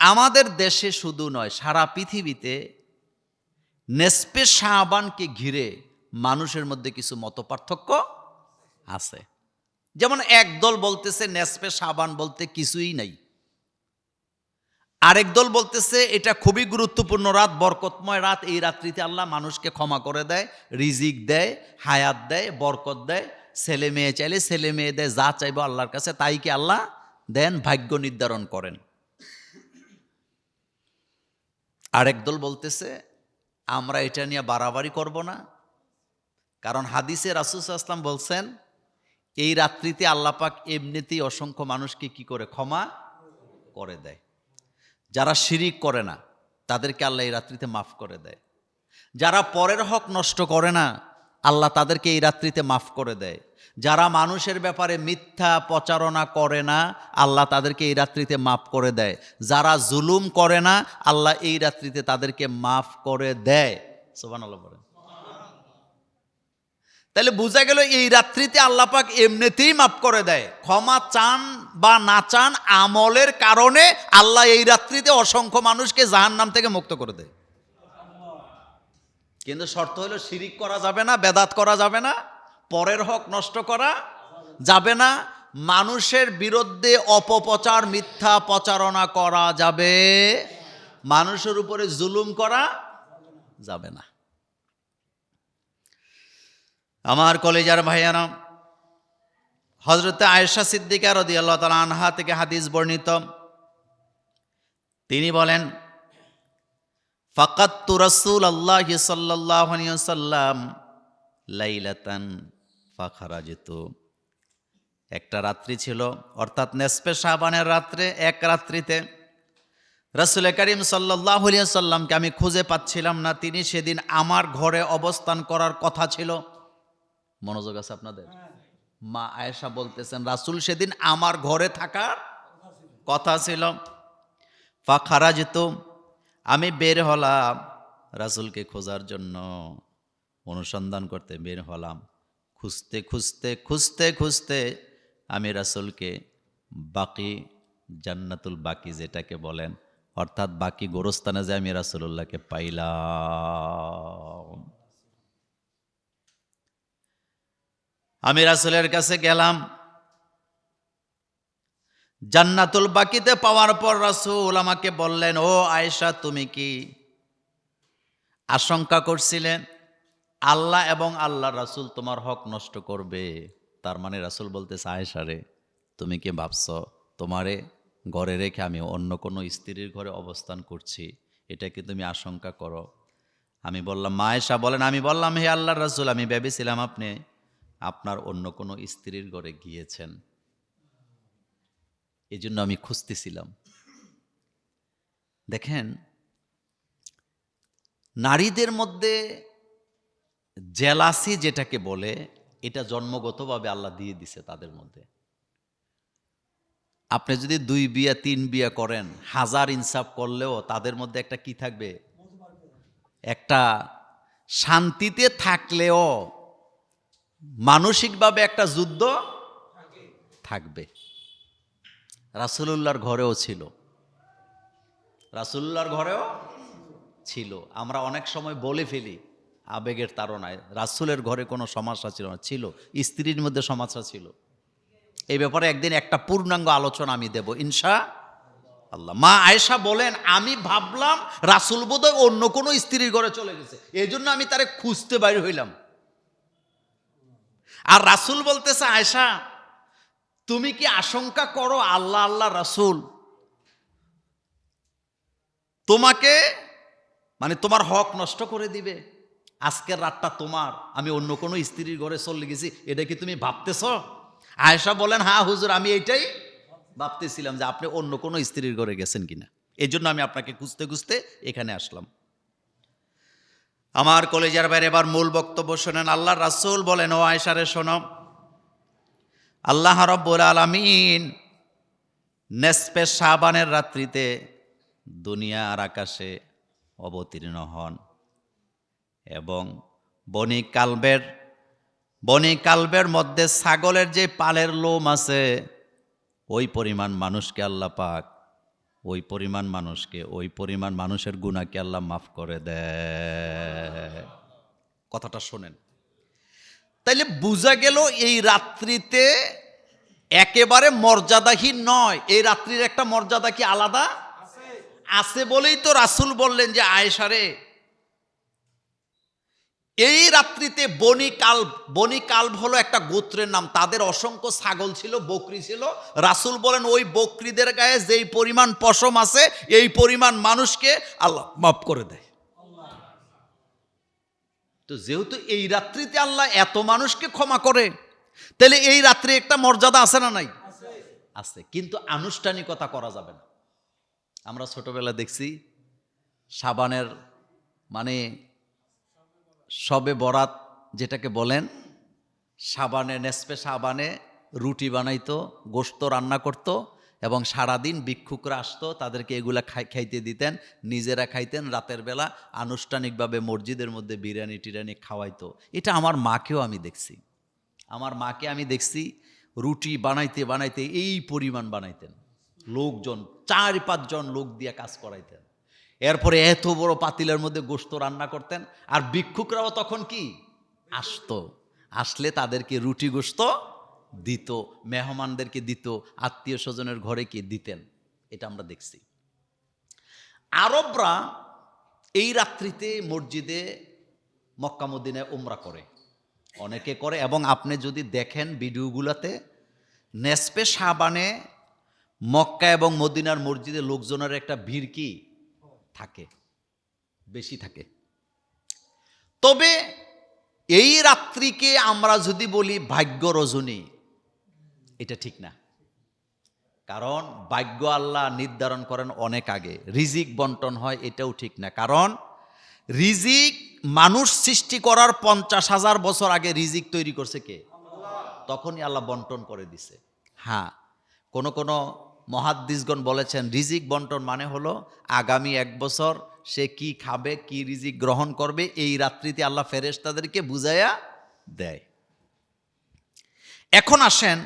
আমাদের দেশে শুধু নয়, সারা পৃথিবীতে নেসপে শাহবানকে ঘিরে মানুষের মধ্যে কিছু মতপার্থক্য আছে। যেমন একদল বলতেছে নেসপে শাহবান বলতে কিছুই নাই। আরেক দল বলতেছে এটা খুবই গুরুত্বপূর্ণ রাত, বরকতময় রাত, এই রাত্রিতে আল্লাহ মানুষকে ক্ষমা করে দেয়, রিজিক দেয়, হায়াত দেয়, বরকত দেয়, ছেলে মেয়ে চাইলে ছেলে মেয়ে দেয়, যা চাইব আল্লাহর কাছে, তাই কি আল্লাহ দেন, ভাগ্য নির্ধারণ করেন। আরেক দল বলতেছে, আমরা এটা নিয়ে বাড়াবাড়ি করব না। কারণ হাদিসে রাসুস আসলাম বলছেন, এই রাত্রিতে আল্লাপাক এমনিতেই অসংখ্য মানুষকে কি করে ক্ষমা করে দেয়। যারা শিরিক করে না, তাদেরকে আল্লাহ এই রাত্রিতে মাফ করে দেয়। যারা পরের হক নষ্ট করে না আল্লাহ তাদেরকে এই রাত্রিতে মাফ করে দেয়। যারা মানুষের ব্যাপারে মিথ্যা প্রচারণা করে না, আল্লাহ তাদেরকে এই রাত্রিতে মাফ করে দেয়। যারা জুলুম করে না, আল্লাহ এই রাত্রিতে তাদেরকে মাফ করে দেয়। সোবান আল্লাহ বলেন। তাহলে বোঝা গেল এই রাত্রিতে আল্লাপাক এমনিতেই মাফ করে দেয়। ক্ষমা চান বা না চান আমলের কারণে আল্লাহ এই রাত্রিতে অসংখ্য মানুষকে জাহান নাম থেকে মুক্ত করে দেয়। কিন্তু শর্ত হলো শিরিক করা যাবে না, বেদাত করা যাবে না, পরের হক নষ্ট করা যাবে না, মানুষের বিরুদ্ধে অপপ্রচার, মিথ্যা প্রচারণা করা যাবে, মানুষের উপরে জুলুম করা যাবে না। আমার কলেজার ভাইয়ারা হজরতে আয়েশা সিদ্দিকা রদি আল্লাহ তালা আনহা থেকে হাদিস বর্ণিত। তিনি বলেন ফাকাত্তু রসুল আল্লাহ সাল্লাম লাইলাতান ফাখারা যেত একটা রাত্রি ছিল, অর্থাৎ নেসপে শাহবানের রাত্রে, এক রাত্রিতে। রসুল করিম সাল্লাহ সাল্লামকে আমি খুঁজে পাচ্ছিলাম না, তিনি সেদিন আমার ঘরে অবস্থান করার কথা ছিল। মনোযোগ আছে আপনাদের? মা আয়েশা বলতেছেন, রাসুল সেদিন আমার ঘরে থাকার কথা ছিল। ফাখারা যেত আমি বের হলাম রাসুলকে খোঁজার জন্য। অনুসন্ধান করতে বের হলাম। খুঁজতে খুঁজতে খুঁজতে খুঁজতে আমি রাসুলকে বাকি, জান্নাতুল বাকি যেটাকে বলেন, অর্থাৎ বাকি গোরস্থানে যে আমি রাসুল্লাহকে পাইলাম। আমি রাসুলের কাছে গেলাম। জান্নাতুল বাকিতে পাওয়ার পর রাসুল আমাকে বললেন, ও আয়েশা, তুমি কি? আশঙ্কা করছিলেন, আল্লাহ এবং আল্লাহ রাসুল তোমার হক নষ্ট করবে। তার মানে রাসুল বলতেছে, আয়েশা রে, তুমি কি ভাবছ তোমারে ঘরে রেখে আমি অন্য কোনো স্ত্রীর ঘরে অবস্থান করছি? এটা কি তুমি আশঙ্কা করো? আমি বললাম, মা আয়েশা, বলেন, আমি বললাম, হে আল্লাহ রাসুল, আমি ভেবেছিলাম আপনি আপনার অন্য কোনো স্ত্রীর ঘরে গিয়েছেন। এই জন্য আমি খুঁজতেছিলাম। দেখেন, নারীদের মধ্যে জেলাসি যেটাকে বলে, এটা জন্মগতভাবে আল্লাহ দিয়ে দিছে তাদের মধ্যে। আপনি যদি দুই বিয়া, তিন বিয়া করেন, হাজার ইনসাফ করলেও তাদের মধ্যে একটা কি থাকবে? একটা শান্তিতে থাকলেও মানসিকভাবে একটা যুদ্ধ থাকবে। রাসুলুল্লাহর ঘরেও ছিল। রাসুল্লাহর ঘরেও ছিল। আমরা অনেক সময় বলে ফেলি আবেগের তাড়নায়, রাসুলের ঘরে কোনো সমস্যা ছিল না, ছিল। স্ত্রীর মধ্যে সমস্যা ছিল। এই ব্যাপারে একদিন একটা পূর্ণাঙ্গ আলোচনা আমি দেব ইনশা আল্লাহ মা আয়েশা বলেন, আমি ভাবলাম রাসুল বোধহয় অন্য কোনো স্ত্রীর ঘরে চলে গেছে। এই জন্য আমি তারে খুঁজতে বাইর হইলাম। আর রাসুল বলতেছে আয়সা তুমি কি আশঙ্কা করো আল্লাহ আল্লাহ রাসুল? তোমাকে মানে তোমার হক নষ্ট করে দিবে। আজকের রাতটা তোমার, আমি অন্য কোনো স্ত্রীর ঘরে চলে গেছি, এটা কি তুমি ভাবতেছ? আয়েশা বলেন হ্যাঁ হুজুর, আমি এইটাই ভাবতেছিলাম যে আপনি অন্য কোনো স্ত্রীর ঘরে গেছেন কিনা। এই জন্য আমি আপনাকে খুঁজতে খুঁজতে এখানে আসলাম। আমার কলেজের বাইরে এবার মূল বক্তব্য শোনেন, আল্লাহ রাসুল বলেন, ও আয়সারে শোনো আল্লাহ রব্বুল আলমিন নেসপে সাবানের রাত্রিতে দুনিয়া আর আকাশে অবতীর্ণ হন এবং বনি কালবের বনি কালবের মধ্যে ছাগলের যে পালের লোম আছে, ওই পরিমাণ মানুষকে আল্লাহ পাক, ওই পরিমাণ মানুষকে, ওই পরিমাণ মানুষের গুণাকে আল্লাহ মাফ করে দেয়। কথাটা শোনেন। তাইলে বোঝা গেল এই রাত্রিতে একেবারে মর্যাদাহীন নয়। এই রাত্রির একটা মর্যাদা কি আলাদা? আছে বলেই তো রাসুল বললেন যে আয়েশারে এই রাত্রিতে বনি কাল বনি কাল্ব হলো একটা গোত্রের নাম। তাদের অসংখ্য ছাগল ছিল, বকরি ছিল। রাসুল বলেন, ওই বকরিদের গায়ে যেই পরিমাণ পশম আছে, এই পরিমাণ মানুষকে আল্লাহ মাফ করে দেয়। তো যেহেতু এই রাত্রিতে আল্লাহ এত মানুষকে ক্ষমা করে, তাহলে এই রাত্রে একটা মর্যাদা আছে না নাই? আছে, কিন্তু আনুষ্ঠানিকতা করা যাবে না। আমরা ছোটবেলা দেখছি, সাবানের মানে সবে বরাত যেটাকে বলেন, সাবানে, নেসপে সাবানে রুটি বানাইতো, গোস্ত রান্না করত এবং সারাদিন ভিক্ষুকরা আসতো, তাদেরকে এগুলা খাই, খাইতে দিতেন, নিজেরা খাইতেন রাতের বেলা, আনুষ্ঠানিকভাবে মসজিদের মধ্যে বিরিয়ানি টিরিয়ানি খাওয়াইতো। এটা আমার মাকেও আমি দেখছি। আমার মাকে আমি দেখছি রুটি বানাইতে বানাইতে এই পরিমাণ বানাইতেন। লোকজন, চার পাঁচজন লোক দিয়ে কাজ করাইতেন। এরপরে এত বড় পাতিলের মধ্যে গোস্ত রান্না করতেন। আর ভিক্ষুকরাও তখন কি? আসতো। আসলে তাদেরকে রুটি গোস্ত দিত, মেহমানদেরকে দিত, আত্মীয় স্বজনের ঘরে কি দিতেন, এটা আমরা দেখছি। আরবরা এই রাত্রিতে মসজিদে মক্কামুদ্দিনে উমরা করে। অনেকে করে, এবং আপনি যদি দেখেন ভিডিওগুলোতে নেসপে সাবানে মক্কা এবং মদিনার মসজিদে লোকজনের একটা ভিড় কি? থাকে, বেশি থাকে। তবে এই রাত্রিকে আমরা যদি বলি ভাগ্য রজনী এটা ঠিক না। কারণ ভাগ্য আল্লাহ নির্ধারণ করেন অনেক আগে। রিজিক বন্টন হয়, এটাও ঠিক না। কারণ রিজিক মানুষ সৃষ্টি করার পঞ্চাশ হাজার বছর আগে রিজিক তৈরি করছে কে? তখনই আল্লাহ বন্টন করে দিছে। হ্যাঁ কোন কোন মহাদ্দিসগণ বলেছেন, রিজিক বন্টন মানে হলো আগামী এক বছর সে কি খাবে, কি রিজিক গ্রহণ করবে, এই রাত্রিতে আল্লাহ ফেরেশতাদেরকে বুঝাইয়া দেয়। এখন আসেন